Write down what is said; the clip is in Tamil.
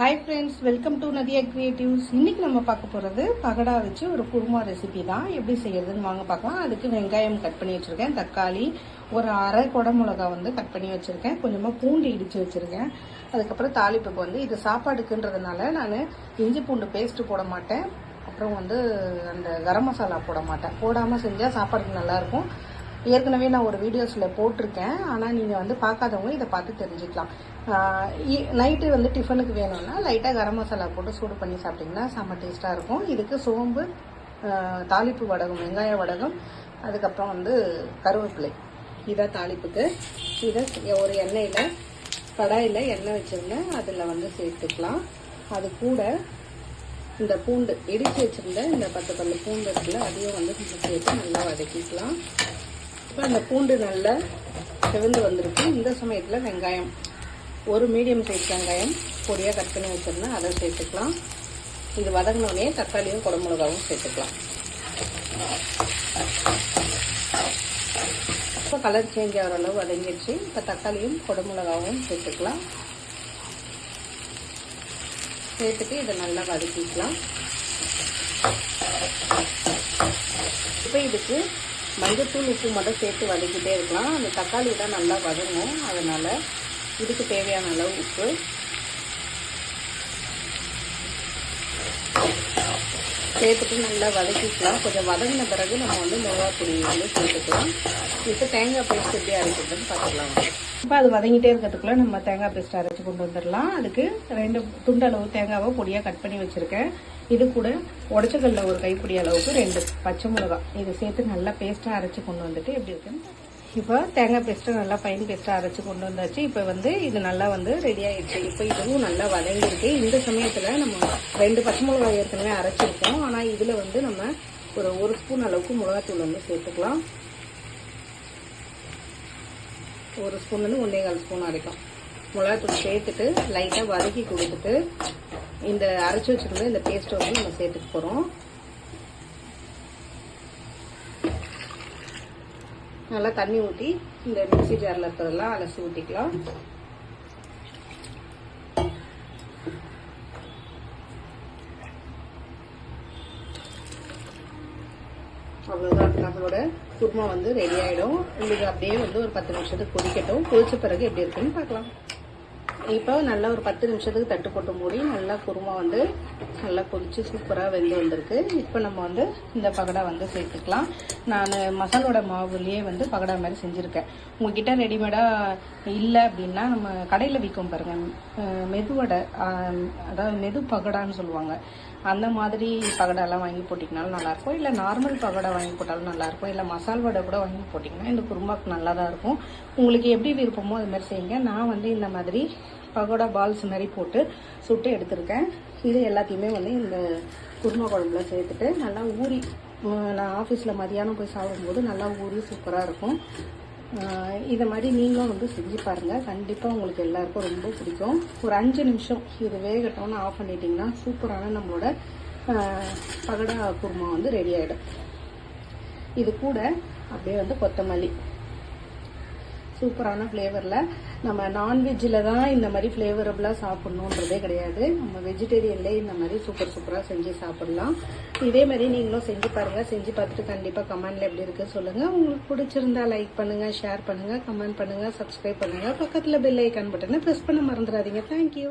Hi friends welcome to Nadiya creatives இன்னைக்கு நம்ம பார்க்க போகிறது பகடா வச்சு ஒரு குருமா ரெசிபி தான். எப்படி செய்யறதுன்னு வாங்க பார்க்கலாம். அதுக்கு வெங்காயம் கட் பண்ணி வச்சுருக்கேன். தக்காளி ஒரு அரை குடை மிளகா வந்து கட் பண்ணி வச்சுருக்கேன். கொஞ்சமாக பூண்டு இடித்து வச்சுருக்கேன். அதுக்கப்புறம் தாளிப்புக்கு வந்து இது சாப்பாடுக்குன்றதுனால நான் இஞ்சி பூண்டு பேஸ்ட்டு போட மாட்டேன். அப்புறம் வந்து அந்த கரம் மசாலா போட மாட்டேன். போடாமல் செஞ்சால் சாப்பாடுக்கு நல்லாயிருக்கும் ஏற்கனவே நான் ஒரு வீடியோஸில் போட்டிருக்கேன். ஆனால் நீங்கள் வந்து பார்க்காதவங்க இதை பார்த்து தெரிஞ்சுக்கலாம். நைட்டு வந்து டிஃபனுக்கு வேணும்னா லைட்டாக கரம் மசாலா போட்டு சூடு பண்ணி சாப்பிட்டிங்கன்னா செம்ம டேஸ்ட்டாக இருக்கும். இதுக்கு சோம்பு தாளிப்பு வடகம் வெங்காய வடகம் அதுக்கப்புறம் வந்து கருவேப்பிலை. இதை தாளிப்புக்கு இதை ஒரு எண்ணெயில் கடாயில் எண்ணெய் வச்சுருந்தேன். அதில் வந்து சேர்த்துக்கலாம். அது கூட இந்த பூண்டு இடித்து வச்சுருந்த இந்த பத்து பல்லு பூண்டு இருக்குல்ல அதையும் வந்து சேர்த்து நல்லா வதக்கிக்கலாம். இப்போ அந்த பூண்டு நல்லா செவந்து வந்திருக்கு. இந்த சமயத்தில் வெங்காயம். ஒரு மீடியம் சைஸ் வெங்காயம் பொடியாக கட் பண்ணி வச்சுருந்தேன் அதை சேர்த்துக்கலாம். இது வதங்கினோடனே தக்காளியும் குடமுளகாவும் சேர்த்துக்கலாம். இப்போ கலர் சேஞ்ச் ஆகிற அளவு வதங்கிடுச்சு. இப்போ தக்காளியும் குடமுளகாவும் சேர்த்துக்கலாம். சேர்த்துட்டு இதை நல்லா வதக்கிக்கலாம். இப்போ இதுக்கு மஞ்சத்தூள் உப்பு மட்டும் சேர்த்து வதக்கிட்டே இருக்கலாம். அந்த தக்காளி தான் நல்லா வதங்கும். அதனால் இதுக்கு தேவையான அளவு உப்பு. சேர்த்துட்டு நல்லா வதக்கிக்கலாம். கொஞ்சம் வதங்கின பிறகு நம்ம வந்து மிளகா பொடி வந்து சேர்த்துக்கலாம். இப்போ தேங்காய் பேஸ்ட் எப்படி அரைக்கிறதுன்னு பார்த்துக்கலாம். இப்போ அது வதங்கிட்டே இருக்கிறதுக்குள்ள நம்ம தேங்காய் பேஸ்ட் அரைச்சி கொண்டு வந்துடலாம். அதுக்கு ரெண்டு துண்டளவு தேங்காவை பொடியாக கட் பண்ணி வச்சுருக்கேன். இது கூட உடச்சக்கல்ல ஒரு கைப்பிடி அளவுக்கு ரெண்டு பச்சை மிளகா இதை சேர்த்து நல்லா பேஸ்ட்டாக அரைச்சி கொண்டு வந்துட்டு எப்படி இருக்குன்னு இப்போ தேங்காய் பேஸ்ட்டு நல்லா ஃபைன் பேஸ்ட்டாக அரைச்சி கொண்டு வந்தாச்சு. இப்போ வந்து இது நல்லா வந்து ரெடி ஆகிடுச்சு இப்போ இதுவும் நல்லா வதங்கியிருக்கு. இந்த சமயத்தில் நம்ம ரெண்டு பச்சை மிளகாய் ஏற்கனவே அரைச்சிருக்கோம். ஆனால் இதில் வந்து நம்ம ஒரு ஒரு ஸ்பூன் அளவுக்கு மிளகாத்தூள் வந்து சேர்த்துக்கலாம். ஒரு ஸ்பூன்லேருந்து ஒன்றே கால் ஸ்பூன் அரைக்கும் மிளகாத்தூள் சேர்த்துட்டு லைட்டாக வதக்கி கொடுத்துட்டு இந்த அரைச்சி வச்சுருந்த இந்த பேஸ்ட்டை வந்து நம்ம சேர்த்துக்க போகிறோம் நல்லா தண்ணி ஊற்றி இந்த மிக்சி ஜாரில் இருக்கிறதெல்லாம் அலசி ஊற்றிக்கலாம் அவ்வளோதான் நம்மளோட குருமா வந்து ரெடி ஆகிடும் உங்களுக்கு அப்படியே வந்து ஒரு பத்து நிமிஷத்துக்கு கொதிக்கட்டும். கொதிச்ச பிறகு எப்படி இருக்குன்னு பார்க்கலாம். இப்போ நல்லா ஒரு பத்து நிமிஷத்துக்கு தட்டு போட்டு மூடி நல்லா குருமா வந்து நல்லா கொதிச்சு சூப்பராக வெந்து வந்திருக்கு. இப்போ நம்ம வந்து இந்த பகடா வந்து சேர்த்துக்கலாம். நான் மசாலோட மாவுலேயே வந்து பகடா மாதிரி செஞ்சுருக்கேன். உங்ககிட்ட ரெடிமேடாக இல்லை அப்படின்னா நம்ம கடையில் விற்கும் பாருங்கள் மெதுவடை அதாவது மெது பகடான்னு சொல்லுவாங்க. அந்த மாதிரி பகடாலாம் வாங்கி போட்டிங்கனாலும் நல்லாயிருக்கும். இல்லை நார்மல் பகடா வாங்கி போட்டாலும் நல்லாயிருக்கும். இல்லை மசால் வடை கூட வாங்கி போட்டிங்கன்னா இந்த குருமாக்கு நல்லா தான் இருக்கும். உங்களுக்கு எப்படி விருப்பமோ அது மாதிரி செய்யுங்க. நான் வந்து இந்த மாதிரி பகோடா பால்ஸ் மாதிரி போட்டு சுட்டு எடுத்திருக்கேன். இது எல்லாத்தையுமே வந்து இந்த குருமா குழம்புல சேர்த்துட்டு நல்லா ஊறி நான் ஆஃபீஸில் மதியானம் போய் சாப்பிடும்போது நல்லா ஊறி சூப்பராக இருக்கும். இதை மாதிரி நீங்களும் வந்து செஞ்சு பாருங்கள் கண்டிப்பாக உங்களுக்கு எல்லாருக்கும் ரொம்ப பிடிக்கும். ஒரு அஞ்சு நிமிஷம் இது வேகட்டோன்னு ஆஃப் பண்ணிட்டிங்கன்னா சூப்பரான நம்மளோட பகடா குருமா வந்து ரெடி ஆகிடும் இது கூட அப்படியே வந்து கொத்தமல்லி. சூப்பரான ஃப்ளேவரில் நம்ம நான்வெஜ்ஜில் தான் இந்த மாதிரி ஃப்ளேவரபுளாக சாப்பிட்ணுன்றதே கிடையாது. நம்ம வெஜிடேரியன்லேயே இந்த மாதிரி சூப்பர் சூப்பராக செஞ்சு சாப்பிட்லாம். இதே மாதிரி நீங்களும் செஞ்சு பாருங்கள் செஞ்சு பார்த்துட்டு கண்டிப்பாக கமெண்டில் எப்படி இருக்குது சொல்லுங்கள் உங்களுக்கு பிடிச்சிருந்தா லைக் பண்ணுங்கள் ஷேர் பண்ணுங்கள் கமெண்ட் பண்ணுங்கள் சப்ஸ்கிரைப் பண்ணுங்கள் பக்கத்தில் பெல் ஐக்கான் பட்டனை ப்ரெஸ் பண்ண மறந்துடாதீங்க. தேங்க்யூ